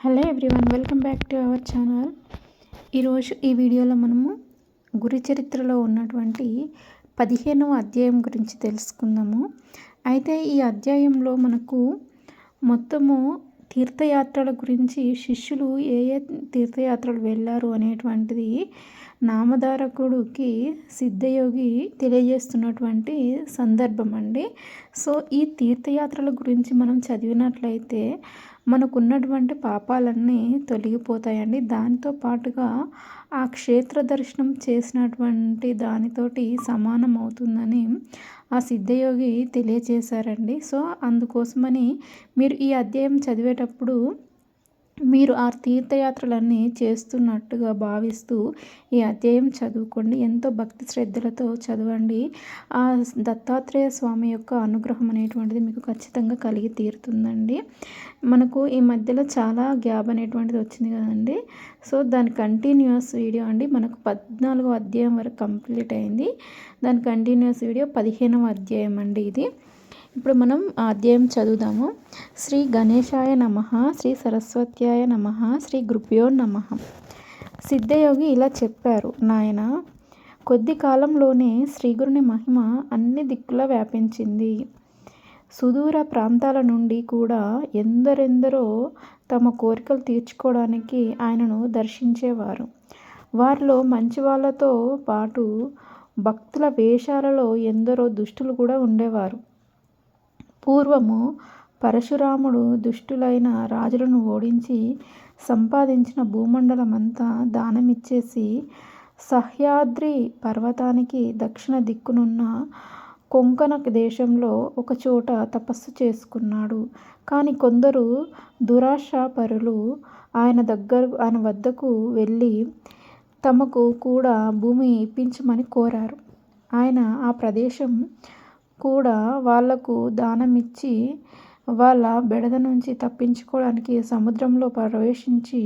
Hello everyone welcome back to our channel. ఈరోజు ఈ వీడియోలో మనము గురి చరిత్రలో ఉన్నటువంటి పదిహేనవ అధ్యాయం గురించి తెలుసుకుందాము. అయితే ఈ అధ్యాయంలో మనకు మొత్తము తీర్థయాత్రల గురించి శిష్యులు ఏ ఏ తీర్థయాత్రలు వెళ్ళారు అనేటువంటిది నామధారకుడికి సిద్ధయోగి తెలియజేస్తున్నటువంటి సందర్భం అండి సో ఈ తీర్థయాత్రల గురించి మనం చదివినట్లయితే మనకున్నటువంటి పాపాలన్నీ తొలగిపోతాయండి. దానితో పాటుగా ఆ క్షేత్ర దర్శనం చేసినటువంటి దానితోటి సమానం అవుతుందని ఆ సిద్ధయోగి తెలియచేశారండి సో అందుకోసమని మీరు ఈ అధ్యాయం చదివేటప్పుడు మీరు ఆ తీర్థయాత్రలన్నీ చేస్తున్నట్టుగా భావిస్తూ ఈ అధ్యాయం చదువుకోండి. ఎంతో భక్తి శ్రద్ధలతో చదవండి. ఆ దత్తాత్రేయ స్వామి యొక్క అనుగ్రహం అనేటువంటిది మీకు ఖచ్చితంగా కలిగి తీరుతుందండి. మనకు ఈ మధ్యలో చాలా గ్యాప్ అనేటువంటిది వచ్చింది కదండి. సో దాని కంటిన్యూస్ వీడియో అండి. మనకు పద్నాలుగో అధ్యాయం వరకు కంప్లీట్ అయింది. దాని కంటిన్యూస్ వీడియో పదిహేనవ అధ్యాయం అండి ఇది. ఇప్పుడు మనం అధ్యాయం చదువుదాము. శ్రీ గణేశాయ నమ శ్రీ సరస్వత్యాయ నమ శ్రీ గురుభ్యో నమ. సిద్ధయోగి ఇలా చెప్పారు నాయన కొద్ది కాలంలోనే శ్రీగురుని మహిమ అన్ని దిక్కులా వ్యాపించింది. సుదూర ప్రాంతాల నుండి కూడా ఎందరెందరో తమ కోరికలు తీర్చుకోవడానికి ఆయనను దర్శించేవారు. వారిలో మంచి వాళ్ళతో పాటు భక్తుల వేషాలలో ఎందరో దుష్టులు కూడా ఉండేవారు. పూర్వము పరశురాముడు దుష్టులైన రాజులను ఓడించి సంపాదించిన భూమండలమంతా దానమిచ్చేసి సహ్యాద్రి పర్వతానికి దక్షిణ దిక్కునున్న కొంకణ దేశంలో ఒకచోట తపస్సు చేసుకున్నాడు. కానీ కొందరు దురాశాపరులు ఆయన దగ్గర ఆయన వద్దకు వెళ్ళి తమకు కూడా భూమి ఇప్పించమని కోరారు. ఆయన ఆ ప్రదేశం కూడా వాళ్ళకు దానమిచ్చి వాళ్ళ బెడద నుంచి తప్పించుకోవడానికి సముద్రంలో ప్రవేశించి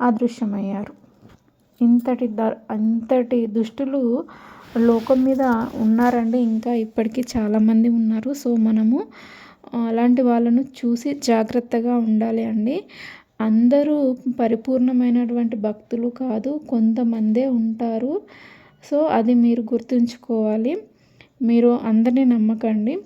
అదృశ్యమయ్యారు. ఇంతటి ద అంతటి దుష్టులు లోకం మీద ఉన్నారండి. ఇంకా ఇప్పటికీ చాలామంది ఉన్నారు. సో మనము అలాంటి వాళ్ళను చూసి జాగ్రత్తగా ఉండాలి అండి. అందరూ పరిపూర్ణమైనటువంటి భక్తులు కాదు కొంతమందే ఉంటారు. సో అది మీరు గుర్తుంచుకోవాలి. మీరు అందరినీ నమ్మకండి.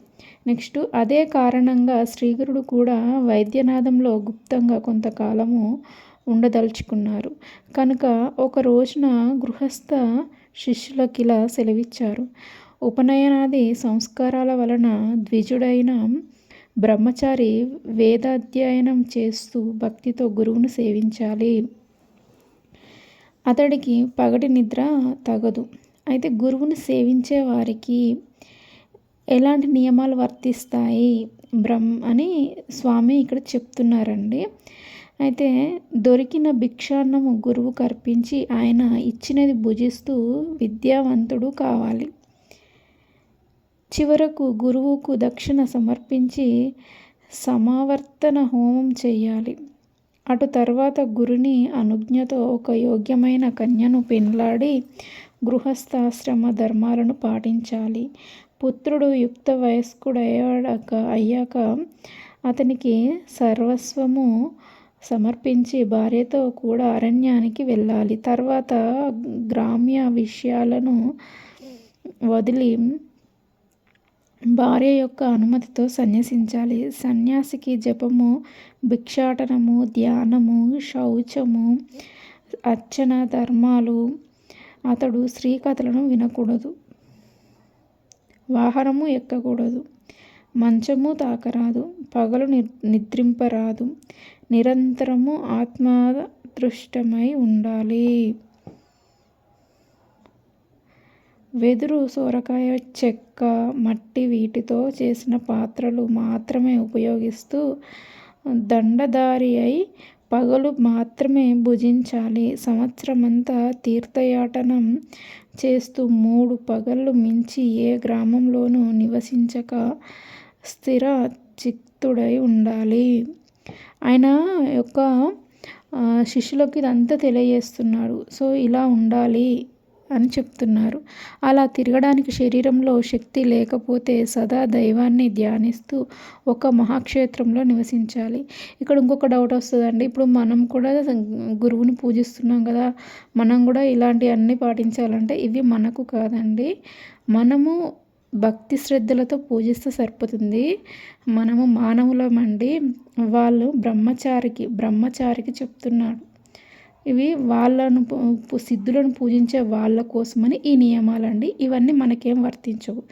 నెక్స్ట్ అదే కారణంగా శ్రీగురుడు కూడా వైద్యనాథంలో గుప్తంగా కొంతకాలము ఉండదలుచుకున్నారు. కనుక ఒక రోజున గృహస్థ శిష్యులకి ఇలా సెలవిచ్చారు. ఉపనయనాది సంస్కారాల వలన ద్విజుడైన బ్రహ్మచారి వేదాధ్యయనం చేస్తూ భక్తితో గురువును సేవించాలి. అతడికి పగటి నిద్ర తగదు. అయితే గురువుని సేవించే వారికి ఎలాంటి నియమాలు వర్తిస్తాయి? బ్రహ్మ అని స్వామి ఇక్కడ చెప్తున్నారండి. అయితే దొరికిన భిక్షాన్నము గురువు కర్పించి ఆయన ఇచ్చినది భుజిస్తూ విద్యావంతుడు కావాలి. చివరకు గురువుకు దక్షిణ సమర్పించి సమావర్తన హోమం చేయాలి. అటు తర్వాత గురుని అనుజ్ఞతో ఒక యోగ్యమైన కన్యను పెండ్లాడి గృహస్థాశ్రమ ధర్మాలను పాటించాలి. పుత్రుడు యుక్త వయస్కుడయ్యాక అయ్యాక అతనికి సర్వస్వము సమర్పించి భార్యతో కూడా అరణ్యానికి వెళ్ళాలి. తర్వాత గ్రామ్య విషయాలను వదిలి భార్య యొక్క అనుమతితో సన్యసించాలి. సన్యాసికి జపము భిక్షాటనము ధ్యానము శౌచము అర్చన ధర్మాలు అతడు స్త్రీ కథలను వినకూడదు. వాహనము ఎక్కకూడదు. మంచము తాకరాదు. పగలు నిద్రింపరాదు. నిరంతరము ఆత్మదృష్టమై ఉండాలి. వెదురు సొరకాయ చెక్క మట్టి వీటితో చేసిన పాత్రలు మాత్రమే ఉపయోగిస్తూ దండదారి అయి పగలు మాత్రమే భుజించాలి. సంవత్సరమంతా తీర్థయాటనం చేస్తూ మూడు పగళ్ళు మించి ఏ గ్రామంలోనూ నివసించక స్థిర చిత్తుడై ఉండాలి. ఆయన యొక్క శిష్యులకు ఇదంతా తెలియజేస్తున్నాడు. సో ఇలా ఉండాలి. అని చెప్తున్నారు. అలా తిరగడానికి శరీరంలో శక్తి లేకపోతే సదా దైవాన్ని ధ్యానిస్తూ ఒక మహాక్షేత్రంలో నివసించాలి. ఇక్కడ ఇంకొక డౌట్ వస్తుందండి. ఇప్పుడు మనం కూడా గురువుని పూజిస్తున్నాం కదా. మనం కూడా ఇలాంటి అన్నీ పాటించాలంటే ఇవి మనకు కాదండి. మనము భక్తి శ్రద్ధలతో పూజిస్తే సరిపోతుంది. మనము మానవులమండి. వాళ్ళు బ్రహ్మచారికి బ్రహ్మచారికి చెప్తున్నాడు ఇవి వాళ్ళను సిద్ధులను పూజించే వాళ్ళ కోసమని ఈ నియమాలండి. ఇవన్నీ మనకేం వర్తించవు.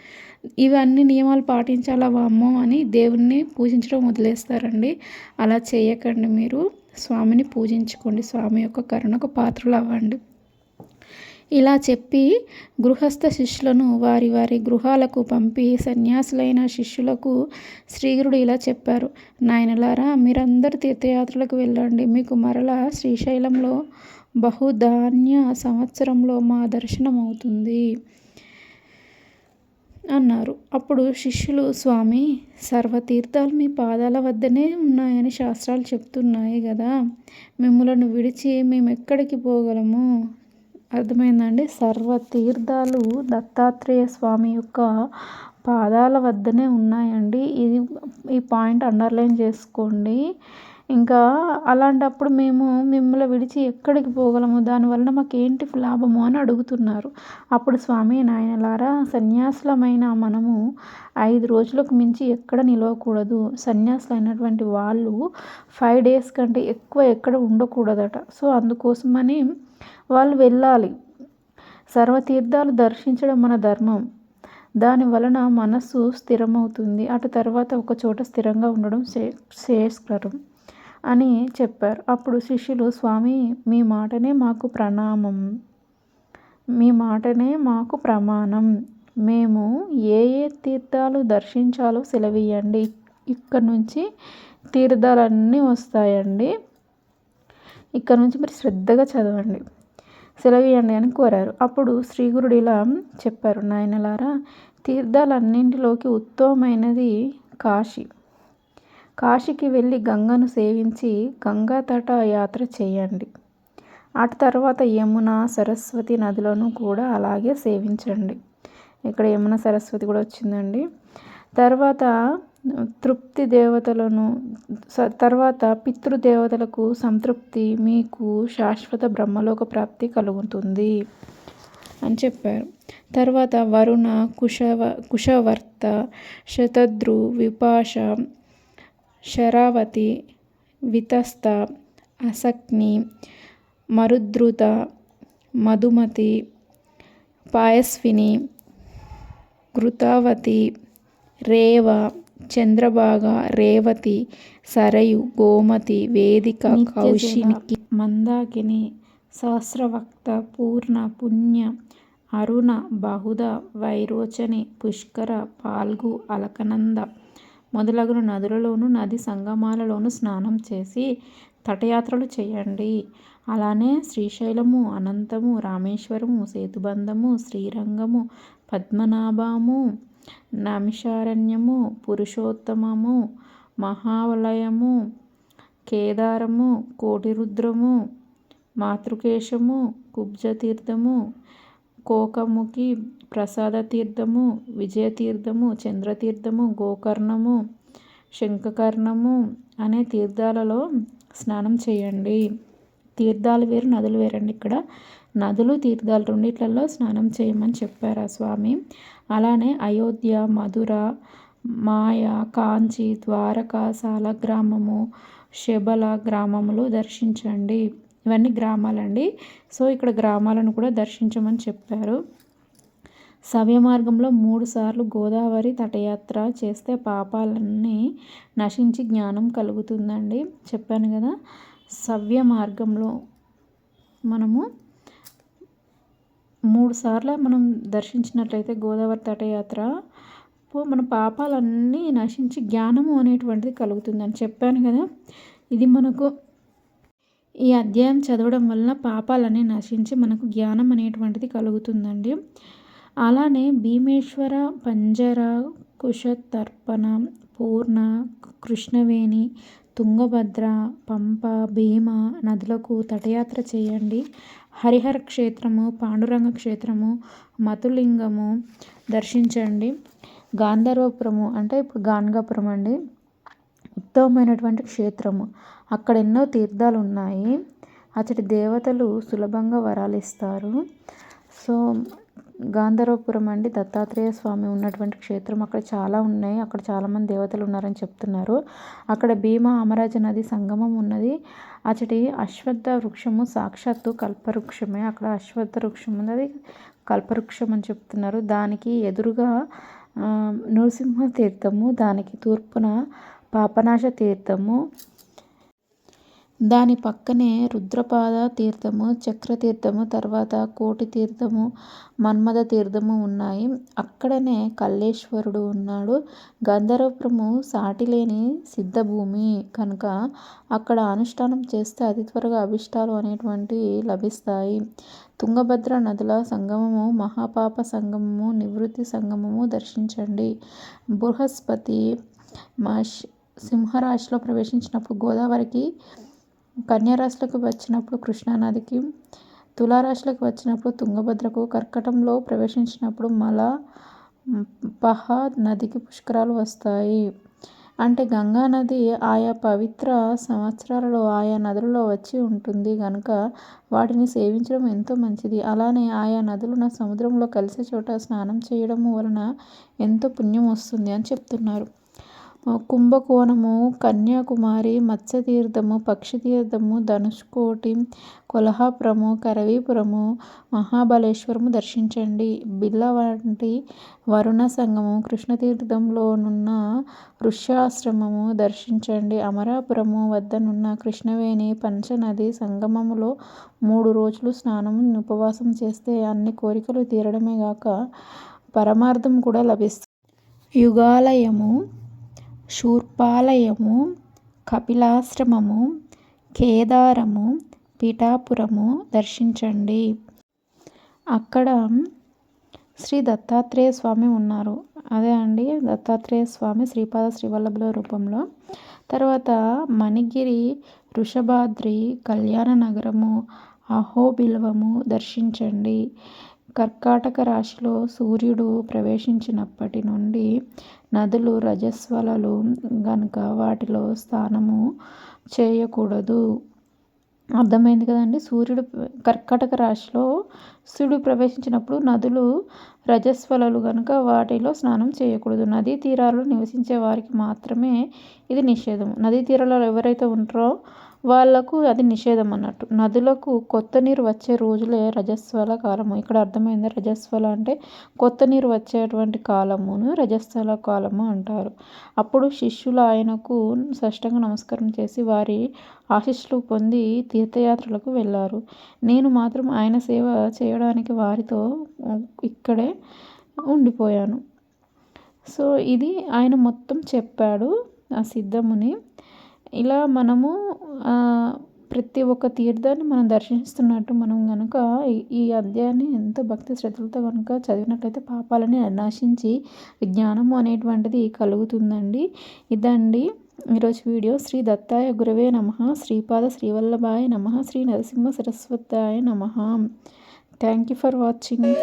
ఇవన్నీ నియమాలు పాటించాలా వామ్మో అని దేవుణ్ణి పూజించడం వదిలేస్తారండి. అలా చేయకండి మీరు. స్వామిని పూజించుకోండి. స్వామి యొక్క కరుణకు పాత్రలు అవ్వండి. ఇలా చెప్పి గృహస్థ శిష్యులను వారి వారి గృహాలకు పంపి సన్యాసులైన శిష్యులకు శ్రీగురుడు ఇలా చెప్పారు. నాయనలారా మీరందరూ తీర్థయాత్రలకు వెళ్ళండి. మీకు మరలా శ్రీశైలంలో బహుధాన్య సంవత్సరంలో మా దర్శనం అవుతుంది అన్నారు. అప్పుడు శిష్యులు స్వామి సర్వతీర్థాలు మీ పాదాల వద్దనే ఉన్నాయని శాస్త్రాలు చెప్తున్నాయి కదా. మిమ్మలను విడిచి మేము ఎక్కడికి పోగలము? అర్థమైందండి. సర్వ తీర్థాలు దత్తాత్రేయ స్వామి యొక్క పాదాల వద్దనే ఉన్నాయండి. ఇది ఈ పాయింట్ అండర్లైన్ చేసుకోండి. ఇంకా అలాంటప్పుడు మేము మిమ్మల్ని విడిచి ఎక్కడికి పోగలము? దానివలన మాకు ఏంటి లాభము అని అడుగుతున్నారు. అప్పుడు స్వామి నాయనలారా సన్యాసులమైన మనము ఐదు రోజులకు మించి ఎక్కడ నిలవకూడదు. సన్యాసులైనటువంటి వాళ్ళు ఫైవ్ డేస్ కంటే ఎక్కువ ఎక్కడ ఉండకూడదట. సో అందుకోసమని వాళ్ళు వెళ్ళాలి. సర్వతీర్థాలు దర్శించడం మన ధర్మం. దాని వలన మనస్సు స్థిరమవుతుంది. అటు తర్వాత ఒక చోట స్థిరంగా ఉండడం శ్రేయస్కరం అని చెప్పారు. అప్పుడు శిష్యులు స్వామి మీ మాటనే మాకు ప్రణామం. మీ మాటనే మాకు ప్రమాణం. మేము ఏ ఏ తీర్థాలు దర్శించాలో సెలవియండి ఇక్కడ నుంచి తీర్థాలన్నీ వస్తాయండి. ఇక్కడ నుంచి మీరు శ్రద్ధగా చదవండి. సెలవియండి అని కోరారు. అప్పుడు శ్రీగురుడు ఇలా చెప్పారు. నాయనలారా తీర్థాలన్నింటిలోకి ఉత్తమమైనది కాశీ. కాశీకి వెళ్ళి గంగను సేవించి గంగా తట యాత్ర చేయండి. అటు తర్వాత యమున సరస్వతి నదులను కూడా అలాగే సేవించండి. ఇక్కడ యమున సరస్వతి కూడా వచ్చిందండి. తర్వాత తృప్తి దేవతలను తర్వాత పితృదేవతలకు సంతృప్తి మీకు శాశ్వత బ్రహ్మలోక ప్రాప్తి కలుగుతుంది అని చెప్పారు. తర్వాత వరుణ కుశవ కుశవర్త శతద్రు విపాష శరావతి వితస్త అసక్ని మరుద్రుత మధుమతి పాయస్విని కృతావతి రేవ చంద్రభాగ రేవతి సరయు గోమతి వేదిక కౌశినికి మందాకిని సహస్రవక్త పూర్ణ పుణ్య అరుణ బహుద వైరోచని పుష్కర పాల్గు అలకనంద మొదలగున నదులలోను నది సంగమాలలోను స్నానం చేసి తటయాత్రలు చేయండి. అలానే శ్రీశైలము అనంతము రామేశ్వరము సేతుబంధము శ్రీరంగము పద్మనాభము నమిషారణ్యము పురుషోత్తమము మహావలయము కేదారము కోటిరుద్రము మాతృకేశము కుబ్జతీర్థము కోకముఖి ప్రసాద తీర్థము విజయతీర్థము చంద్రతీర్థము గోకర్ణము శంఖకర్ణము అనే తీర్థాలలో స్నానం చేయండి. తీర్థాలు వేరు నదులు వేరండి ఇక్కడ. నదులు తీర్థాలు రెండిట్లలో స్నానం చేయమని చెప్పారు ఆ స్వామి? అలానే అయోధ్య మధుర మాయ కాంచి ద్వారక సాలగ్రామము శబల గ్రామములు దర్శించండి. ఇవన్నీ గ్రామాలండి. సో ఇక్కడ గ్రామాలను కూడా దర్శించమని చెప్పారు. సవ్య మార్గంలో మూడు సార్లు గోదావరి తటయాత్ర చేస్తే పాపాలన్నీ నశించి జ్ఞానం కలుగుతుందండి. చెప్పాను కదా సవ్య మార్గంలో మనము మూడుసార్లు మనం దర్శించినట్లయితే గోదావరి తటయాత్ర మన పాపాలన్నీ నశించి జ్ఞానము అనేటువంటిది కలుగుతుందని చెప్పాను కదా. ఇది మనకు ఈ అధ్యాయం చదవడం వలన పాపాలన్నీ నశించి మనకు జ్ఞానం అనేటువంటిది కలుగుతుందండి. అలానే భీమేశ్వర పంజర కుశతర్పణ పూర్ణ కృష్ణవేణి తుంగభద్ర పంప భీమ నదులకు తటయాత్ర చేయండి. హరిహర క్షేత్రము పాండురంగ క్షేత్రము మతులింగము దర్శించండి. గాంధర్వపురము అంటే ఇప్పుడు గాన్గాపురం అండి. ఉత్తమమైనటువంటి క్షేత్రము. అక్కడ ఎన్నో తీర్థాలు ఉన్నాయి అతడి దేవతలు సులభంగా వరాలిస్తారు. సో గాంధర్వపురం అండి. దత్తాత్రేయ స్వామి ఉన్నటువంటి క్షేత్రం అక్కడ చాలా ఉన్నాయి. అక్కడ చాలామంది దేవతలు ఉన్నారని చెప్తున్నారు. అక్కడ భీమా అమరాజ నది సంగమం ఉన్నది. అచటి అశ్వత్థ వృక్షము సాక్షాత్తు కల్పవృక్షమే. అక్కడ అశ్వత్థ వృక్షం ఉన్నది కల్పవృక్షం అని చెప్తున్నారు. దానికి ఎదురుగా నృసింహ తీర్థము దానికి తూర్పున పాపనాశ తీర్థము దాని పక్కనే రుద్రపాద తీర్థము చక్ర తీర్థము తర్వాత కోటి తీర్థము మన్మథ తీర్థము ఉన్నాయి. అక్కడనే కల్లేశ్వరుడు ఉన్నాడు. గంధర్వపురము సాటిలేని సిద్ధభూమి. కనుక అక్కడ అనుష్ఠానం చేస్తే అతి త్వరగా అభిష్టాలు అనేటువంటివి లభిస్తాయి. తుంగభద్ర నదుల సంగమము మహాపాప సంగమము నివృత్తి సంగమము దర్శించండి. బృహస్పతి మా సింహరాశిలో ప్రవేశించినప్పుడు గోదావరికి కన్యారాశులకు వచ్చినప్పుడు కృష్ణానదికి తులారాశులకు వచ్చినప్పుడు తుంగభద్రకు కర్కటంలో ప్రవేశించినప్పుడు మల పహ నదికి పుష్కరాలు వస్తాయి. అంటే గంగా నది ఆయా పవిత్ర సంవత్సరాలలో ఆయా నదులలో వచ్చి ఉంటుంది కనుక వాటిని సేవించడం ఎంతో మంచిది. అలానే ఆయా నదులను సముద్రంలో కలిసే చోట స్నానం చేయడం వలన ఎంతో పుణ్యం వస్తుంది అని చెప్తున్నారు. కుంభకోణము కన్యాకుమారి మత్స్యతీర్థము పక్షితీర్థము ధనుష్కోటి కొల్హాపురము కరవీపురము మహాబలేశ్వరము దర్శించండి. బిల్ల వంటి వరుణ సంగము కృష్ణతీర్థంలోనున్న ఋష్యాశ్రమము దర్శించండి. అమరాపురము వద్దనున్న కృష్ణవేణి పంచనది సంగమములో మూడు రోజులు స్నానం ఉపవాసం చేస్తే అన్ని కోరికలు తీరడమే గాక పరమార్థం కూడా లభిస్తుంది. యుగాలయము శూర్పాలయము కపిలాశ్రమము కేదారము పిఠాపురము దర్శించండి. అక్కడ శ్రీ దత్తాత్రేయ స్వామి ఉన్నారు. అదే అండి దత్తాత్రేయ స్వామి శ్రీపాద శ్రీవల్లభుల రూపంలో. తర్వాత మణిగిరి వృషభాద్రి కళ్యాణ నగరము అహోబిల్వము దర్శించండి. కర్కాటక రాశిలో సూర్యుడు ప్రవేశించినప్పటి నుండి నదులు రజస్వలలు గనుక వాటిలో స్నానము చేయకూడదు. అర్థమైంది కదండి? సూర్యుడు కర్కాటక రాశిలో సూర్యుడు ప్రవేశించినప్పుడు నదులు రజస్వలలు కనుక వాటిలో స్నానం చేయకూడదు. నదీ తీరాల్లో నివసించే వారికి మాత్రమే ఇది నిషేధం. నదీ తీరాలలో ఎవరైతే ఉంటారో వాళ్ళకు అది నిషేధం అన్నట్టు. నదులకు కొత్త నీరు వచ్చే రోజులే రజస్వల కాలము. ఇక్కడ అర్థమైంది రజస్వల అంటే కొత్త నీరు వచ్చేటువంటి కాలమును రజస్వల కాలము అంటారు. అప్పుడు శిష్యులు ఆయనకు స్పష్టంగా నమస్కారం చేసి వారి ఆశీస్సులు పొంది తీర్థయాత్రలకు వెళ్ళారు. నేను మాత్రం ఆయన సేవ చేయడానికి వారితో ఇక్కడే ఉండిపోయాను. సో ఇది ఆయన మొత్తం చెప్పాడు ఆ సిద్ధముని. ఇలా మనము ప్రతి ఒక్క తీర్థాన్ని మనం దర్శిస్తున్నట్టు మనం కనుక ఈ అధ్యాయాన్ని ఎంతో భక్తి శ్రద్ధలతో కనుక చదివినట్లయితే పాపాలని నశించి జ్ఞానము అనేటువంటిది కలుగుతుందండి. ఇదండి ఈరోజు వీడియో. శ్రీ దత్తాయ గురవే నమ. శ్రీపాద శ్రీవల్లభాయ నమ. శ్రీ నరసింహ సరస్వతాయ నమ. Thank you for watching